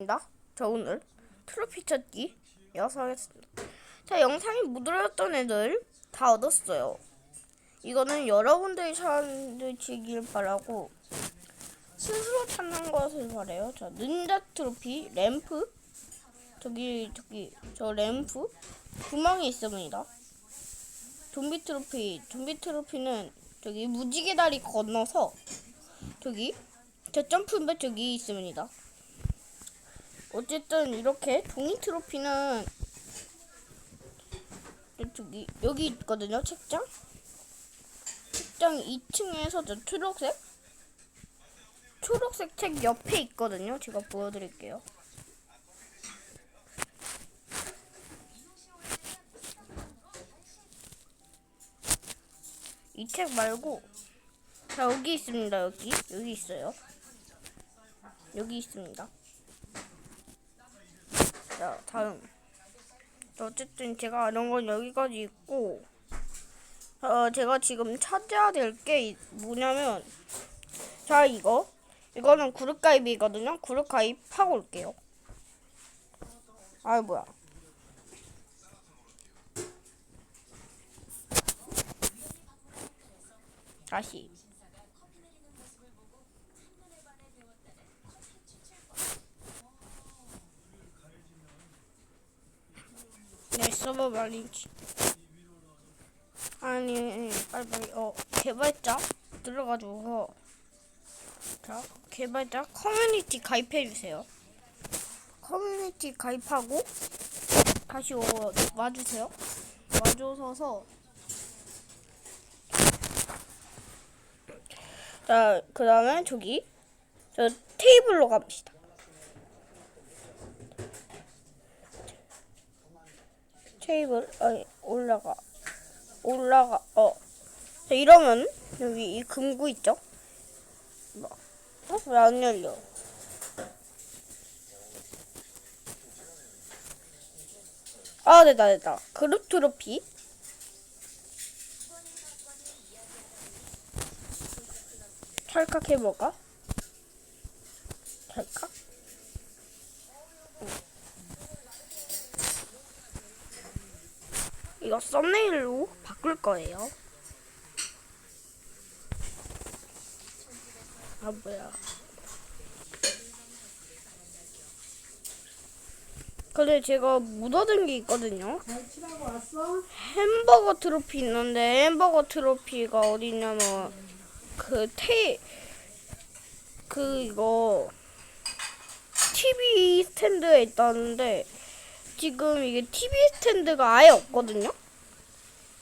입니다. 저 오늘 트로피 찾기 여서 하겠습니다. 자, 영상이 무드렸던 애들 다 얻었어요. 이거는 여러분들이 찾으시길 바라고 스스로 찾는 것을 바래요. 자, 닌자 트로피, 램프, 저기 저기 저 램프 구멍이 있습니다. 좀비 트로피, 좀비 트로피는 저기 무지개 다리 건너서 저기 저 점프인데 저기 있습니다. 어쨌든 이렇게 종이 트로피는 저기 여기 있거든요 책장? 책장 2층에서 저 초록색? 초록색 책 옆에 있거든요. 제가 보여드릴게요. 이 책 말고 자 여기 있습니다 여기. 여기 있어요. 여기 있습니다 자, 다음. 자, 어쨌든 제가 아는 건 여기까지 있고, 어, 제가 지금 찾아야 될 게 뭐냐면, 자, 이거. 이거는 그룹 가입이거든요. 그룹 가입하고 올게요. 아이, 뭐야. 다시. 네, 서버 말인지. 아니, 빨리빨리, 어, 개발자 들어가지고, 자, 개발자 커뮤니티 가입해주세요. 커뮤니티 가입하고, 다시 오, 와주세요. 와줘서, 자, 그 다음에 저기, 저 테이블로 갑시다. 테이블 아니 올라가 올라가 어 자, 이러면 여기 이 금구 있죠? 뭐, 어? 왜 안 열려? 아 됐다 됐다 그룹 트로피 찰칵 해볼까? 찰칵? 이거 썸네일로 바꿀 거예요. 아 뭐야? 근데 제가 못 얻은 게 있거든요. 햄버거 트로피 있는데 햄버거 트로피가 어디 있냐면 그 테이 그 이거 TV 스탠드에 있다는데 지금 이게 TV 스탠드가 아예 없거든요.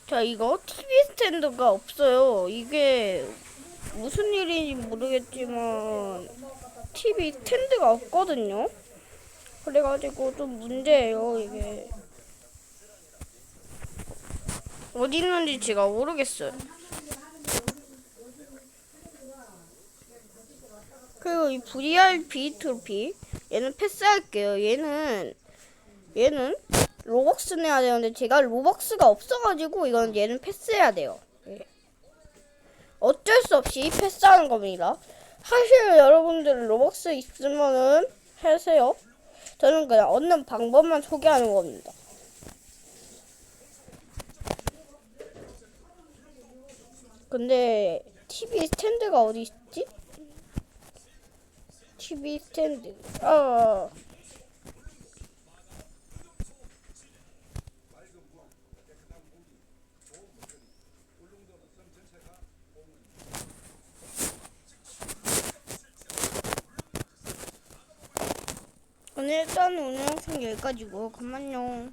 자 이거 TV 스탠드가 없어요. 이게 무슨 일인지 모르겠지만 TV 스탠드가 없거든요. 그래가지고 좀 문제예요 이게. 어디 있는지 제가 모르겠어요. 그리고 이 VRB 트로피 얘는 패스할게요. 얘는 얘는 로벅스 내야 되는데 제가 로벅스가 없어가지고 이건 얘는 패스해야 돼요. 예. 어쩔 수 없이 패스하는 겁니다. 사실 여러분들 로벅스 있으면은 하세요. 저는 그냥 얻는 방법만 소개하는 겁니다. 근데 TV 스탠드가 어디 있지? TV 스탠드. 어. 오늘 일단 오늘 영상 여기까지고 그만요.